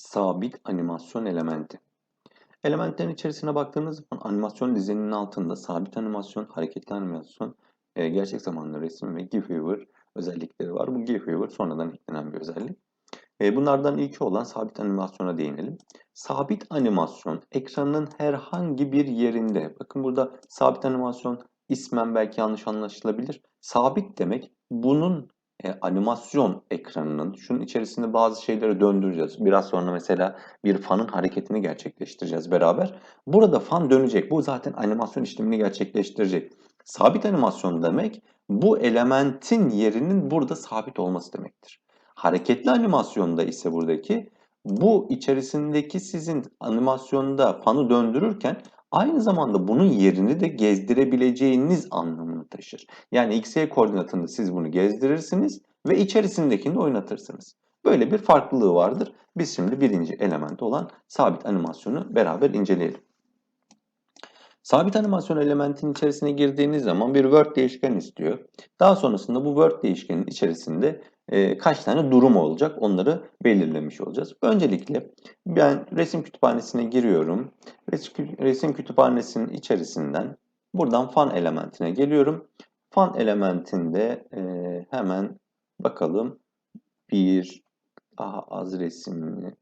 Sabit animasyon elementi. Elementlerin içerisine baktığınız zaman animasyon dizeninin altında sabit animasyon, hareketli animasyon, e, gerçek zamanlı resim ve GIF özellikleri var. Bu GIF sonradan eklenen bir özellik. E, bunlardan ilki olan sabit animasyona değinelim. Sabit animasyon ekranın herhangi bir yerinde, bakın burada sabit animasyon ismen belki yanlış anlaşılabilir. Sabit demek bunun e, animasyon ekranının, şunun içerisinde bazı şeyleri döndüreceğiz. Biraz sonra mesela bir fanın hareketini gerçekleştireceğiz beraber. Burada fan dönecek. Bu zaten animasyon işlemini gerçekleştirecek. Sabit animasyon demek bu elementin yerinin burada sabit olması demektir. Hareketli animasyonda ise buradaki bu içerisindeki sizin animasyonda fanı döndürürken aynı zamanda bunun yerini de gezdirebileceğiniz anlamını taşır. Yani x-y koordinatında siz bunu gezdirirsiniz ve içerisindekini de oynatırsınız. Böyle bir farklılığı vardır. Biz şimdi birinci element olan sabit animasyonu beraber inceleyelim. Sabit animasyon elementin içerisine girdiğiniz zaman bir Word değişken istiyor. Daha sonrasında bu Word değişkenin içerisinde e, kaç tane durum olacak onları belirlemiş olacağız. Öncelikle ben resim kütüphanesine giriyorum. Resim kütüphanesinin içerisinden buradan fan elementine geliyorum. Fan elementinde e, hemen bakalım bir daha az resimli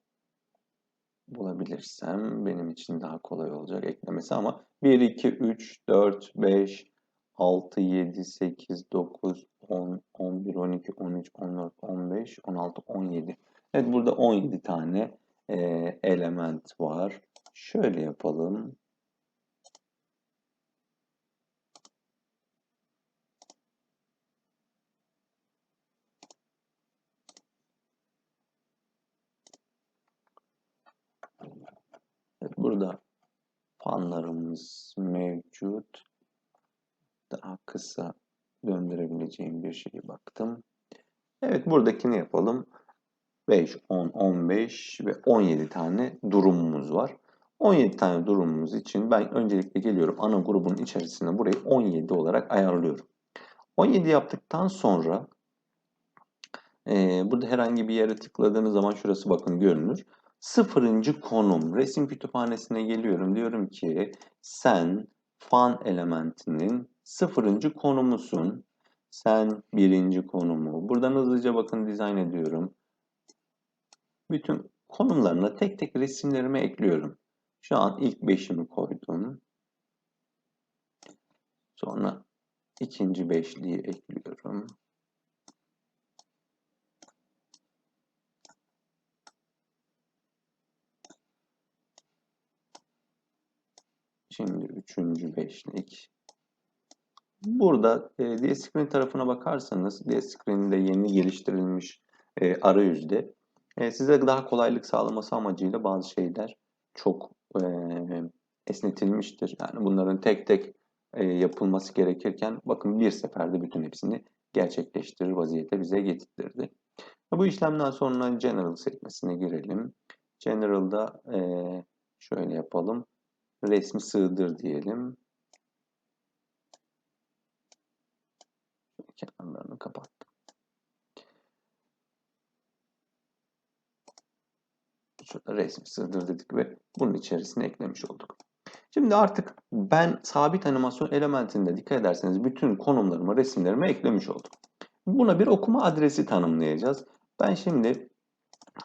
bulabilirsem benim için daha kolay olacak eklemesi ama 1, 2, 3, 4, 5, 6, 7, 8, 9, 10, 11, 12, 13, 14, 15, 16, 17. Evet burada 17 tane e, element var. Şöyle yapalım. Evet, burada fanlarımız mevcut. Daha kısa döndürebileceğim bir şeye baktım. Evet buradakini yapalım. 5, 10, 15 ve 17 tane durumumuz var. 17 tane durumumuz için ben öncelikle geliyorum ana grubun içerisine burayı 17 olarak ayarlıyorum. 17 yaptıktan sonra e, burada herhangi bir yere tıkladığınız zaman şurası bakın görünür. Sıfırıncı konum resim kütüphanesine geliyorum. Diyorum ki sen fan elementinin sıfırıncı konumusun. Sen birinci konumu. Buradan hızlıca bakın dizayn ediyorum. Bütün konumlarına tek tek resimlerimi ekliyorum. Şu an ilk beşimi koydum. Sonra ikinci beşliği ekliyorum. Şimdi üçüncü beşlik. Burada e, DScreen tarafına bakarsanız DScreen'de yeni geliştirilmiş e, arayüzde e, size daha kolaylık sağlaması amacıyla bazı şeyler çok e, esnetilmiştir. Yani bunların tek tek e, yapılması gerekirken bakın bir seferde bütün hepsini gerçekleştirir vaziyete bize getirtirdi. Bu işlemden sonra General sekmesine girelim. General'da e, şöyle yapalım. Resmi sığdır diyelim. Kenarlarını kapattım. Şurada resmi sığdır dedik ve bunun içerisine eklemiş olduk. Şimdi artık ben sabit animasyon elementinde dikkat ederseniz bütün konumlarımı, resimlerimi eklemiş oldum. Buna bir okuma adresi tanımlayacağız. Ben şimdi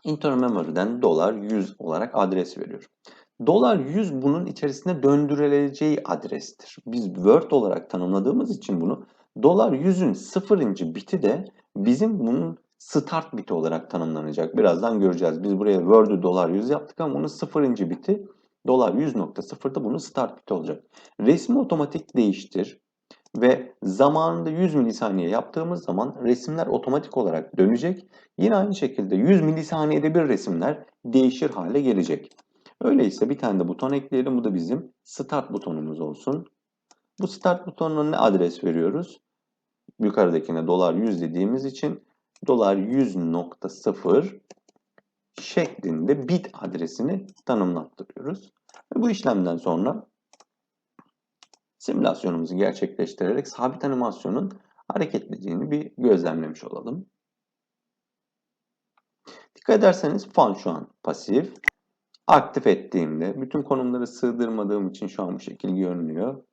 internal memory'den dolar 100 olarak adres veriyorum. Dolar 100 bunun içerisine döndürüleceği adrestir. Biz Word olarak tanımladığımız için bunu dolar 100'ün sıfırıncı biti de bizim bunun start biti olarak tanımlanacak. Birazdan göreceğiz. Biz buraya Word'ü dolar 100 yaptık ama onun sıfırıncı biti dolar 100.0'da bunun start biti olacak. Resmi otomatik değiştir ve zamanında 100 milisaniye yaptığımız zaman resimler otomatik olarak dönecek. Yine aynı şekilde 100 milisaniyede bir resimler değişir hale gelecek. Öyleyse bir tane de buton ekleyelim. Bu da bizim start butonumuz olsun. Bu start butonuna ne adres veriyoruz? Yukarıdakine dolar 100 dediğimiz için dolar 100.0 şeklinde bit adresini tanımlattırıyoruz. Ve bu işlemden sonra simülasyonumuzu gerçekleştirerek sabit animasyonun hareketliliğini bir gözlemlemiş olalım. Dikkat ederseniz fan şu an pasif. Aktif ettiğimde bütün konumları sığdırmadığım için şu an bu şekilde görünüyor.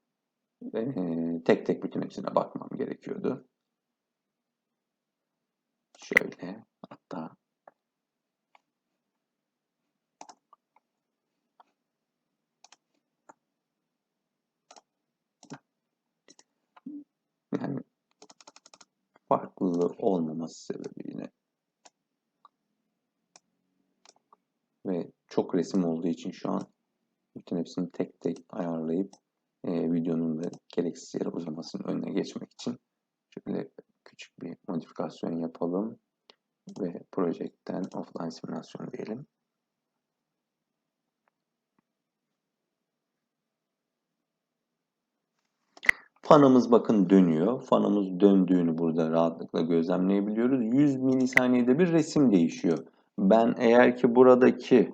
Ee, tek tek bütün hepsine bakmam gerekiyordu. Şöyle hatta yani farklılığı olmaması sebebiyle ve çok resim olduğu için şu an bütün hepsini tek tek ayarlayıp e, videonun da gereksiz yere uzamasının önüne geçmek için şöyle küçük bir modifikasyon yapalım ve Project'ten offline simülasyon diyelim. Fanımız bakın dönüyor. Fanımız döndüğünü burada rahatlıkla gözlemleyebiliyoruz. 100 milisaniyede bir resim değişiyor. Ben eğer ki buradaki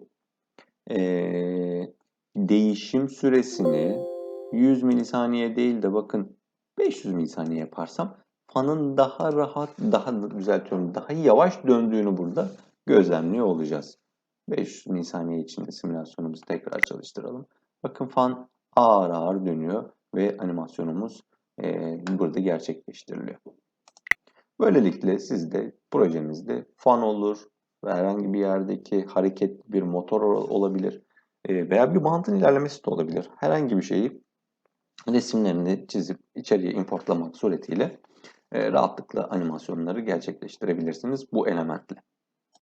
eee, değişim süresini 100 milisaniye değil de bakın 500 milisaniye yaparsam fanın daha rahat, daha düzeltiyorum, daha yavaş döndüğünü burada gözlemliyor olacağız. 500 milisaniye içinde simülasyonumuzu tekrar çalıştıralım. Bakın fan ağır ağır dönüyor ve animasyonumuz eee, burada gerçekleştiriliyor. Böylelikle siz de projenizde fan olur, herhangi bir yerdeki hareket bir motor ol- olabilir e, veya bir bantın ilerlemesi de olabilir. Herhangi bir şeyi resimlerini çizip içeriye importlamak suretiyle e, rahatlıkla animasyonları gerçekleştirebilirsiniz bu elementle.